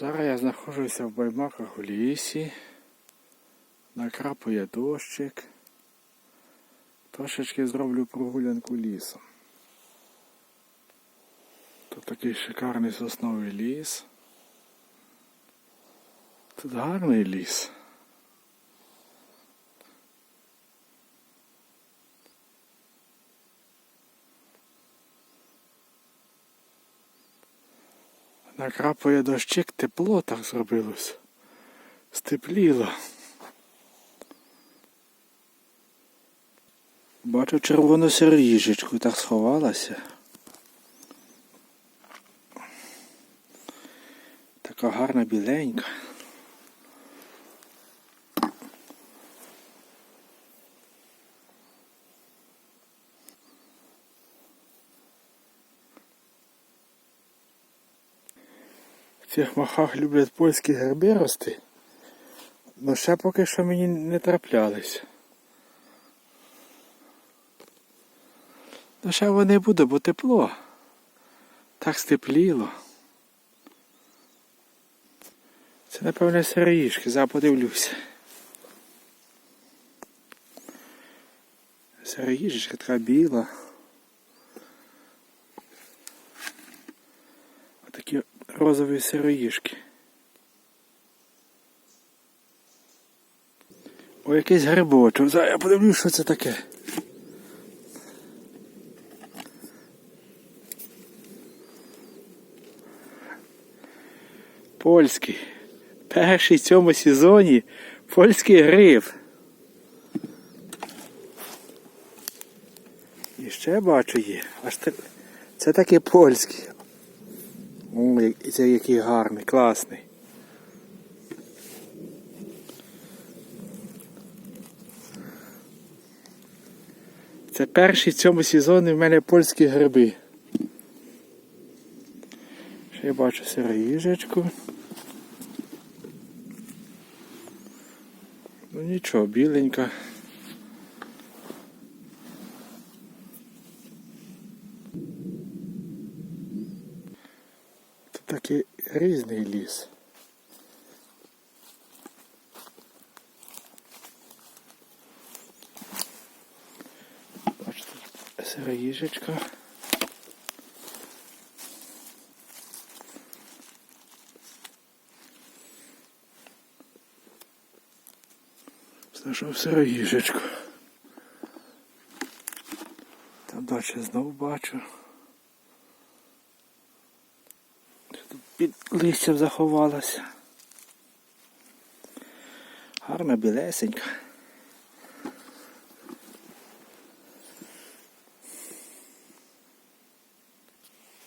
Зараз я знаходжуся в Баймаках у лісі. Накрапує дощик. Трошечки зроблю прогулянку лісом. Тут такий шикарний сосновий ліс. Тут гарний ліс. Накрапує дощик, тепло так зробилось. Степліло. Бачу червону сироїжечку так сховалася. Така гарна біленька. Цих махах люблять польські герби рости. Ну ще поки що мені не траплялись. Ну ще вони буде, бо тепло. Так степліло. Це, напевне, сироїшки, зараз подивлюся. Сироїжечка така біла. Розові сироїшки. О, якийсь грибочок. Зараз я подивлюсь, що це таке. Польський. Перший в цьому сезоні польський гриб. І ще бачу є. Аж те- це таке польський. О, це який гарний, класний. Це перший в цьому сезоні в мене польські гриби. Ще я бачу сироїжечку. Ну нічого, біленька. Тут такий різний ліс. Бачите, сироїжечка. Знайшов сироїжечку. Там далі знову бачу. Тут під листям заховалася. Гарна білесенька.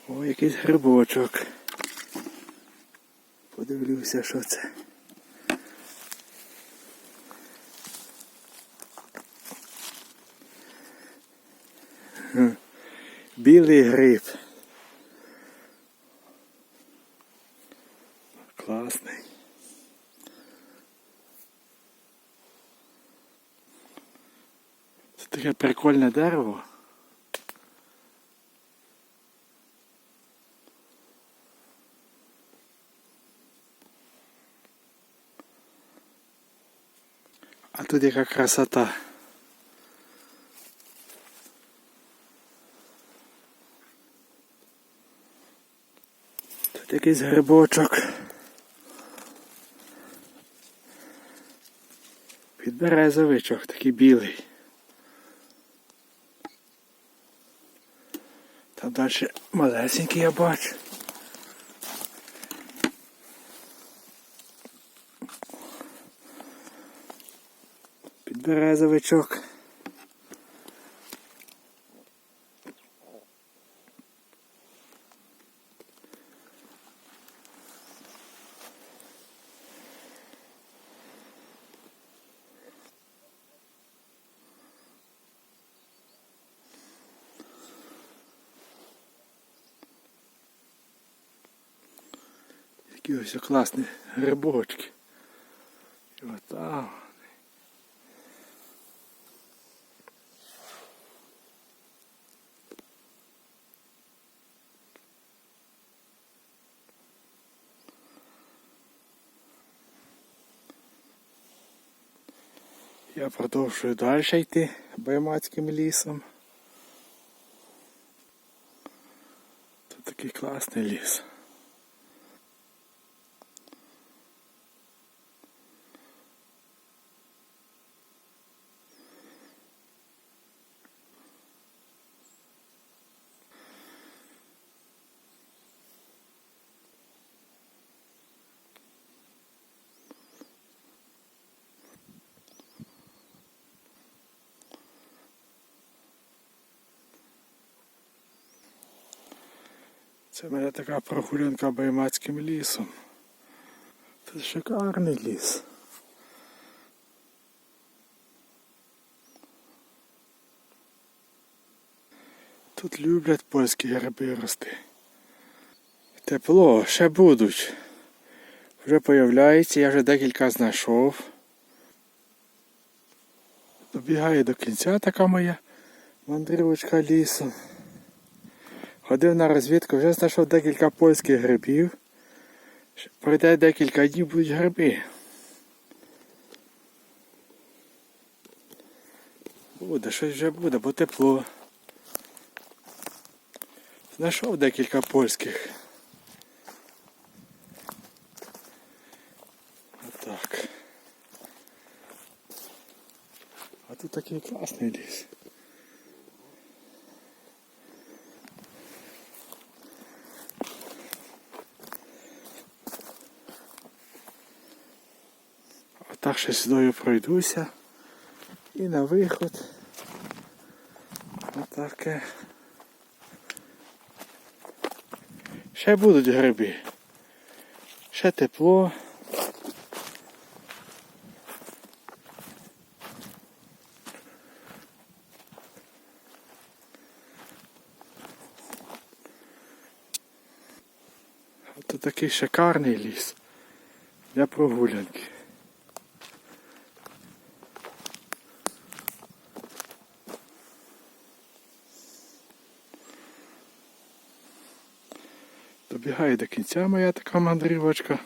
О, якийсь грибочок. Подивлюся, що це. Білий гриб. Класний. Це таке прикольне дерево. А тут яка красота. Тут якийсь грибочок. Підберезовичок, такий білий. Там далі малесенький я бачу. Підберезовичок. такі ось класні грибочки. І отам. Я продовжую далі йти баймацьким лісом. Тут такий класний ліс. Це в мене така прогулянка Баймацьким лісом. Це шикарний ліс. Тут люблять польські гриби рости. Тепло, ще будуть. Вже появляється, я вже декілька знайшов. Добігає до кінця така моя мандрівочка лісом. Ходив на розвідку, вже знайшов декілька польських грибів. Пройде декілька днів будуть гриби. Буде, щось вже буде, бо тепло. Знайшов декілька польських. Отак. А тут такий класний ліс. Ще сюди пройдуся. І на виход. Отаке. Ще будуть гриби. Ще тепло. Тут такий шикарний ліс для прогулянки. Добігає до кінця моя така мандрівочка.